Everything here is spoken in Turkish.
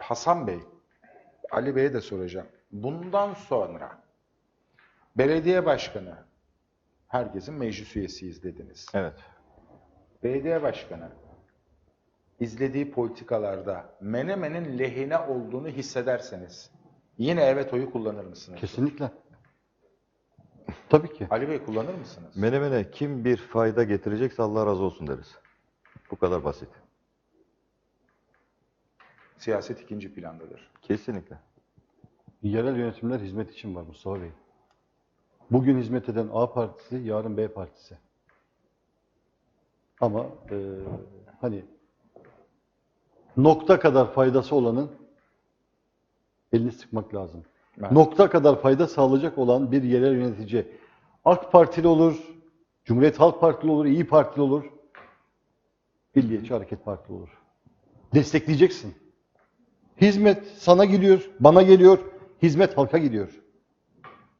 Hasan Bey, Ali Bey'e de soracağım. Bundan sonra belediye başkanı, herkesin meclis üyesiyiz dediniz. Evet. Belediye başkanı izlediği politikalarda Menemen'in lehine olduğunu hissederseniz yine evet oyu kullanır mısınız? Kesinlikle. Tabii ki. Ali Bey kullanır mısınız? Menemene kim bir fayda getirecekse Allah razı olsun deriz. Bu kadar basit. Siyaset ikinci plandadır. Kesinlikle. Yerel yönetimler hizmet için var Mustafa Bey. Bugün hizmet eden A partisi, yarın B partisi. Ama e, hani nokta kadar faydası olanın elini sıkmak lazım. Evet. Nokta kadar fayda sağlayacak olan bir yerel yönetici AK Partili olur, Cumhuriyet Halk Partili olur, İyi Partili olur, Milliyetçi Hareket Partili olur. Destekleyeceksin. Hizmet sana gidiyor, bana geliyor, hizmet halka gidiyor.